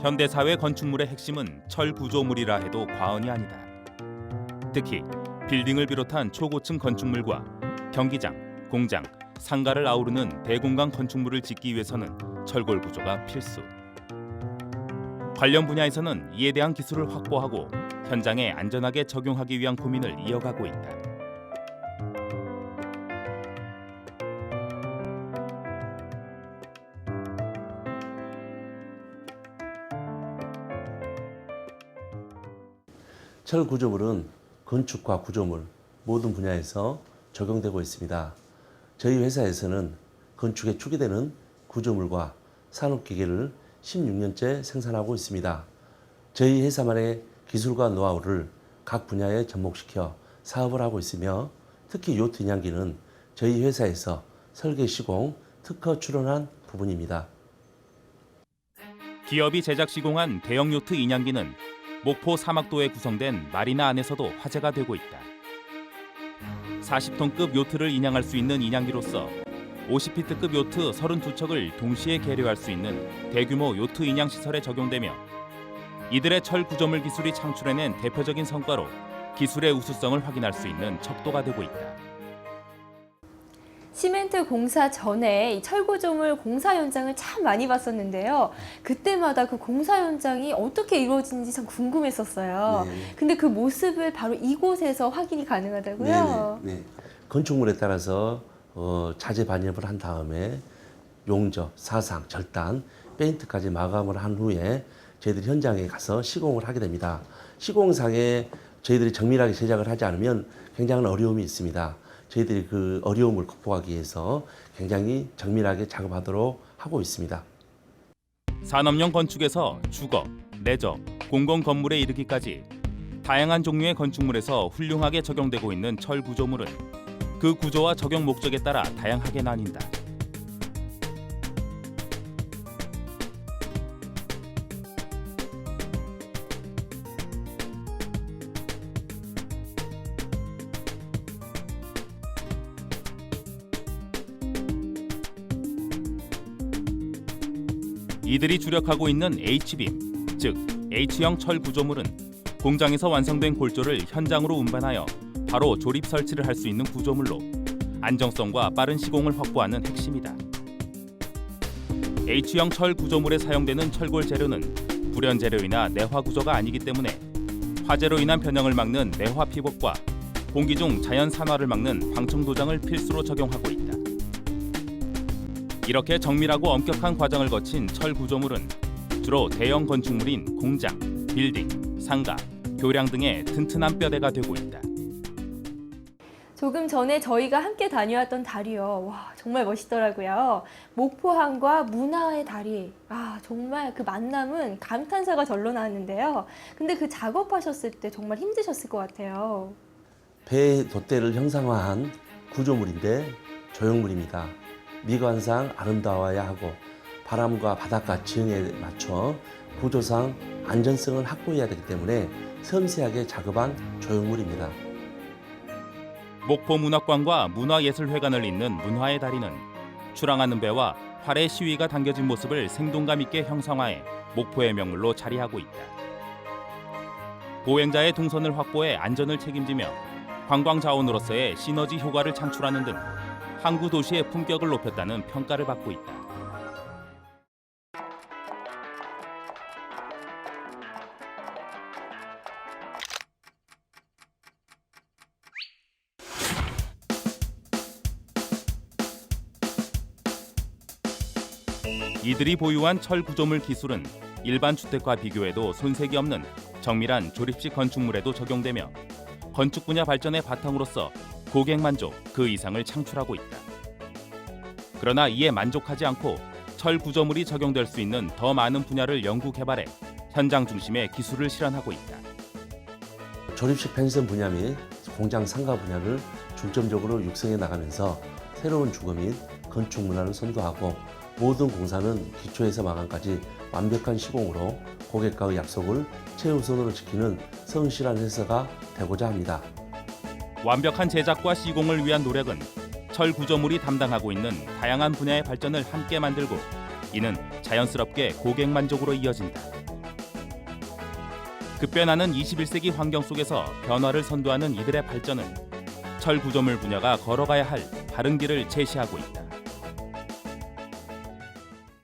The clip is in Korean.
현대 사회 건축물의 핵심은 철 구조물이라 해도 과언이 아니다. 특히 빌딩을 비롯한 초고층 건축물과 경기장, 공장, 상가를 아우르는 대공간 건축물을 짓기 위해서는 철골 구조가 필수. 관련 분야에서는 이에 대한 기술을 확보하고 현장에 안전하게 적용하기 위한 고민을 이어가고 있다. 철 구조물은 건축과 구조물 모든 분야에서 적용되고 있습니다. 저희 회사에서는 건축에 축이 되는 구조물과 산업기계를 16년째 생산하고 있습니다. 저희 회사만의 기술과 노하우를 각 분야에 접목시켜 사업을 하고 있으며 특히 요트 인양기는 저희 회사에서 설계 시공 특허 출원한 부분입니다. 기업이 제작 시공한 대형 요트 인양기는 목포 사막도에 구성된 마리나 안에서도 화제가 되고 있다. 40톤급 요트를 인양할 수 있는 인양기로서 50피트급 요트 32척을 동시에 계류할 수 있는 대규모 요트 인양 시설에 적용되며 이들의 철 구조물 기술이 창출해낸 대표적인 성과로 기술의 우수성을 확인할 수 있는 척도가 되고 있다. 시멘트 공사 전에 이 철구조물 공사 현장을 참 많이 봤었는데요. 그때마다 그 공사 현장이 어떻게 이루어지는지 참 궁금했었어요. 네. 근데 그 모습을 바로 이곳에서 확인이 가능하다고요? 네, 네. 건축물에 따라서 어, 자재 반입을 한 다음에 용접, 사상, 절단, 페인트까지 마감을 한 후에 저희들이 현장에 가서 시공을 하게 됩니다. 시공상에 저희들이 정밀하게 제작을 하지 않으면 굉장한 어려움이 있습니다. 저희들이 그 어려움을 극복하기 위해서 굉장히 정밀하게 작업하도록 하고 있습니다. 산업용 건축에서 주거, 내적, 공공 건물에 이르기까지 다양한 종류의 건축물에서 훌륭하게 적용되고 있는 철 구조물은 그 구조와 적용 목적에 따라 다양하게 나뉜다. 이들이 주력하고 있는 H빔, 즉 H형 철 구조물은 공장에서 완성된 골조를 현장으로 운반하여 바로 조립 설치를 할 수 있는 구조물로 안정성과 빠른 시공을 확보하는 핵심이다. H형 철 구조물에 사용되는 철골 재료는 불연 재료이나 내화 구조가 아니기 때문에 화재로 인한 변형을 막는 내화 피복과 공기 중 자연 산화를 막는 방청 도장을 필수로 적용하고 있다. 이렇게 정밀하고 엄격한 과정을 거친 철 구조물은 주로 대형 건축물인 공장, 빌딩, 상가, 교량 등의 튼튼한 뼈대가 되고 있다. 조금 전에 저희가 함께 다녀왔던 다리요. 와, 정말 멋있더라고요. 목포항과 문화의 다리. 아, 정말 그 만남은 감탄사가 절로 나왔는데요. 근데 그 작업하셨을 때 정말 힘드셨을 것 같아요. 배의 돛대를 형상화한 구조물인데 조형물입니다. 미관상 아름다워야 하고 바람과 바닷가 지형에 맞춰 구조상 안전성을 확보해야 되기 때문에 섬세하게 작업한 조형물입니다. 목포 문학관과 문화예술회관을 잇는 문화의 다리는 출항하는 배와 활의 시위가 당겨진 모습을 생동감 있게 형상화해 목포의 명물로 자리하고 있다. 보행자의 동선을 확보해 안전을 책임지며 관광 자원으로서의 시너지 효과를 창출하는 등 항구 도시의 품격을 높였다는 평가를 받고 있다. 이들이 보유한 철 구조물 기술은 일반 주택과 비교해도 손색이 없는 정밀한 조립식 건축물에도 적용되며 건축 분야 발전의 바탕으로서 고객 만족 그 이상을 창출하고 있다. 그러나 이에 만족하지 않고 철 구조물이 적용될 수 있는 더 많은 분야를 연구 개발해 현장 중심의 기술을 실현하고 있다. 조립식 펜션 분야 및 공장 상가 분야를 중점적으로 육성해 나가면서 새로운 주거 및 건축 문화를 선도하고 모든 공사는 기초에서 마감까지 완벽한 시공으로 고객과의 약속을 최우선으로 지키는 성실한 회사가 되고자 합니다. 완벽한 제작과 시공을 위한 노력은 철 구조물이 담당하고 있는 다양한 분야의 발전을 함께 만들고 이는 자연스럽게 고객 만족으로 이어진다. 급변하는 21세기 환경 속에서 변화를 선도하는 이들의 발전은 철 구조물 분야가 걸어가야 할 바른 길을 제시하고 있다.